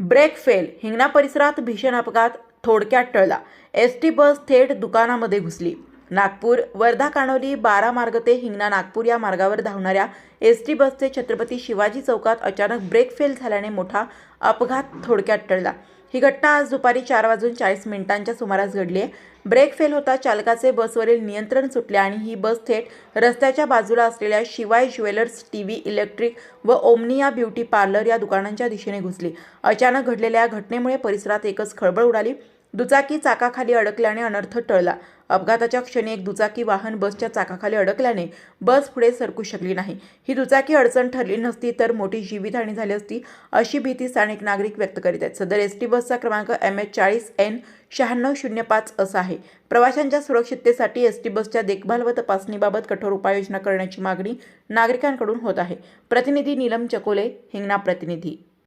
Brake fail Hingna परिसरात भीषण अपघात थोडक्यात टळला. एस टी बस थेट दुकानामध्ये घुसली. नागपूर वर्धा कानोली बारा मार्ग ते हिंगणा नागपूर या मार्गावर धावणाऱ्या एस टी बसचे छत्रपती शिवाजी चौकात अचानक ब्रेक फेल झाल्याने मोठा अपघात थोडक्यात टळला. ही घटना आज दुपारी चार वाजून चाळीस मिनिटांच्या सुमारास घडली आहे. ब्रेक फेल होता चालकाचे बसवरील नियंत्रण सुटले आणि ही बस थेट रस्त्याच्या बाजूला असलेल्या Shivay jewellers T V electric व ओमनिया ब्युटी पार्लर या दुकानांच्या दिशेने घुसली. अचानक घडलेल्या या घटनेमुळे परिसरात एकच खळबळ उडाली. दुचाकी चाकाखाली अडकल्याने अनर्थ टळला. अपघाताच्या क्षणी एक दुचाकी वाहन बसच्या चाकाखाली अडकल्याने बस पुढे सरकू शकली नाही. ही दुचाकी अडचण ठरली नसती तर मोठी जीवितहानी झाली असती अशी भीती स्थानिक नागरिक व्यक्त करीत आहेत. सदर एस टी बसचा क्रमांक एम एच चाळीस एन शहाण्णव शून्य पाच असा आहे. प्रवाशांच्या सुरक्षिततेसाठी एस टी बसच्या देखभाल व तपासणीबाबत कठोर उपाययोजना करण्याची मागणी नागरिकांकडून होत आहे. प्रतिनिधी नीलम चकोले हिंगणा प्रतिनिधी.